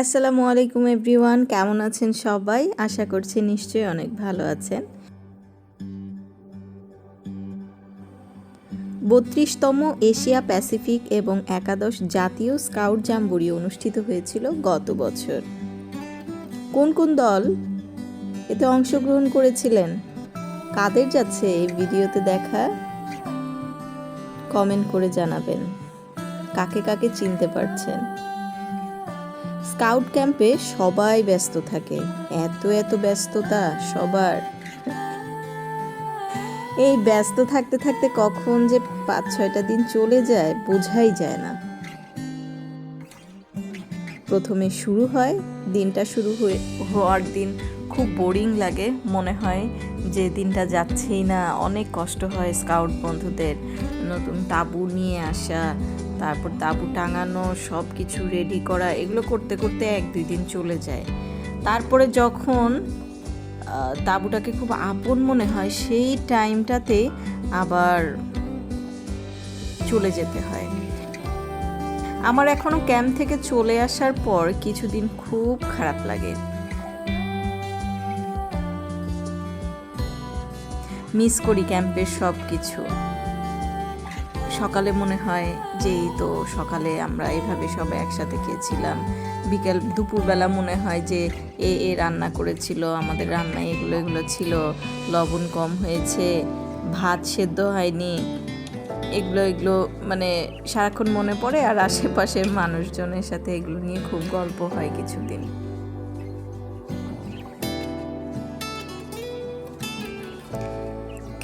আসসালামু আলাইকুম এভরিওয়ান, কেমন আছেন সবাই? আশা করছি নিশ্চয়ই অনেক ভালো আছেন। বত্রিশতম এশিয়া প্যাসিফিক এবং একাদশ জাতীয় স্কাউট জাম্বুরি অনুষ্ঠিত হয়েছিল গত বছর। কোন কোন দল এতে অংশগ্রহণ করেছিলেন? কাদের যাচ্ছে এই ভিডিওতে দেখা? কমেন্ট করে জানাবেন। কাকে কাকে চিনতে পারছেন? স্কাউট ক্যাম্পে সবাই ব্যস্ত থাকে। এত এত ব্যস্ততা সবার। এই ব্যস্ত থাকতে থাকতে কখন যে পাঁচ, ছয়টা দিন চলে যায়, বোঝাই যায় না। প্রথমে শুরু হয়, দিনটা শুরু হয়ে, হওয়ার দিন খুব বোরিং লাগে মনে হয় যে দিনটা যাচ্ছেই না। অনেক কষ্ট হয় স্কাউট বন্ধুদের, নতুন তাবু নিয়ে আসা তারপর তাবু টাঙানো সব কিছু রেডি করা, এগুলো করতে করতে এক দুই দিন চলে যায়। তারপরে যখন তাবুটাকে খুব আপন মনে হয়, সেই টাইমটাতে আবার চলে যেতে হয়। আমার এখনও ক্যাম্প থেকে চলে আসার পর কিছুদিন খুব খারাপ লাগে। মিস করি ক্যাম্পের সব কিছু সকালে মনে হয় যে, এই তো সকালে আমরা এভাবে সবাই একসাথে খেয়েছিলাম। বিকেল, দুপুরবেলা মনে হয় যে, এ এ রান্না করেছিল, আমাদের রান্নায় এগুলো এগুলো ছিল, লবণ কম হয়েছে, ভাত সেদ্ধ হয়নি, এগুলো এগুলো মানে সারাক্ষণ মনে পড়ে আর আশেপাশের মানুষজনের সাথে এগুলো নিয়ে খুব গল্প হয় কিছুদিন।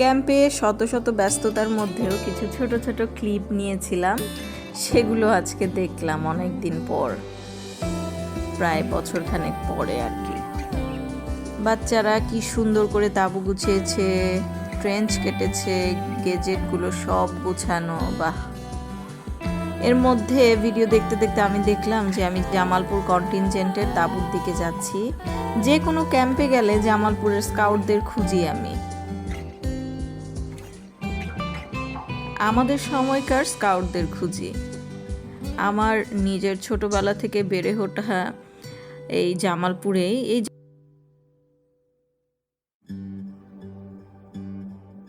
ক্যাম্পে শত শত ব্যস্ততার মধ্যেও কিছু ছোট ছোট ক্লিপ নিয়েছিলাম। সেগুলো আজকে দেখলাম অনেক দিন পর। প্রায় বছরখানেক পরে আর কি। বাচ্চারা কি সুন্দর করে তাবু গুছিয়েছে ট্রেঞ্চ কেটেছে গেজেটগুলো সব গুছানো, বাহ। এর মধ্যে ভিডিও দেখতে দেখতে আমি দেখলাম যে আমি জামালপুর কন্টিনজেন্টের তাঁবুর দিকে যাচ্ছি। যে কোনো ক্যাম্পে গেলে জামালপুরের স্কাউটদের খুঁজি আমি। আমাদের সময়কার স্কাউটদের খুঁজি। আমার নিজের ছোটবেলা থেকে বেড়ে ওঠা এই জামালপুরেই এই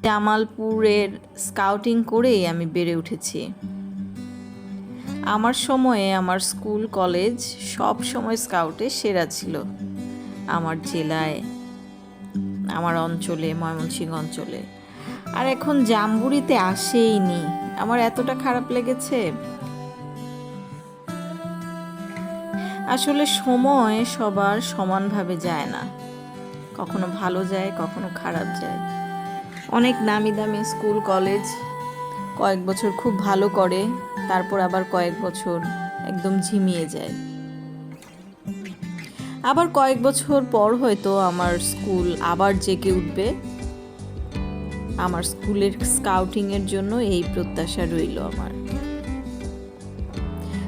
জামালপুরের স্কাউটিং করেই আমি বেড়ে উঠেছি। আমার সময়ে আমার স্কুল, কলেজ সব সময় স্কাউটে সেরা ছিল। আমার জেলায়, আমার অঞ্চলে, ময়মনসিংহ অঞ্চলে। আর এখন জাম্বুরিতে আসেইনি আমার এতটা খারাপ লেগেছে। আসলে সময় সবার সমানভাবে যায় না। কখনো ভালো যায়, কখনো খারাপ যায়। অনেক নামি দামি স্কুল, কলেজ কয়েক বছর খুব ভালো করে, তারপর আবার কয়েক বছর একদম ঝিমিয়ে যায়। আবার কয়েক বছর পর হয়তো আমার স্কুল আবার জেগে উঠবে। আমার স্কুলের স্কাউটিং এর জন্য এই প্রত্যাশা রইল আমার।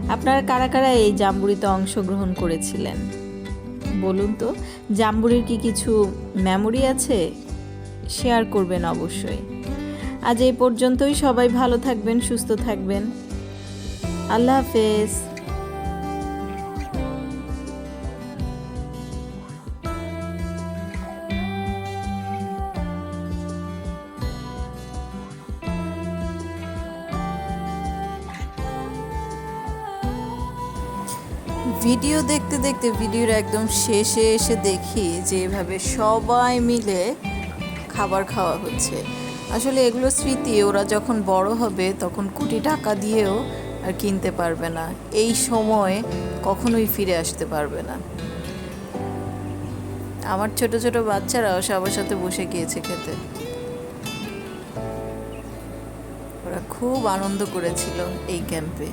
আপনারা কারা কারা এই জাম্বুরিতে অংশগ্রহণ করেছিলেন? বলুন তো, জাম্বুরির কি কিছু মেমোরি আছে? শেয়ার করবেন অবশ্যই। আজ এই পর্যন্তই, সবাই ভালো থাকবেন, সুস্থ থাকবেন। আল্লাহ হাফেজ। ভিডিও দেখতে দেখতে ভিডিওর একদম শেষে এসে দেখি যে এভাবে সবাই মিলে খাবার খাওয়া হচ্ছে। আসলে এগুলো স্মৃতি, ওরা যখন বড় হবে তখন কোটি টাকা দিয়েও আর কিনতে পারবে না। এই সময় কখনোই ফিরে আসতে পারবে না। আমার ছোট ছোট বাচ্চারাও সবার সাথে বসে গিয়েছে খেতে। ওরা খুব আনন্দ করেছিল এই ক্যাম্পে।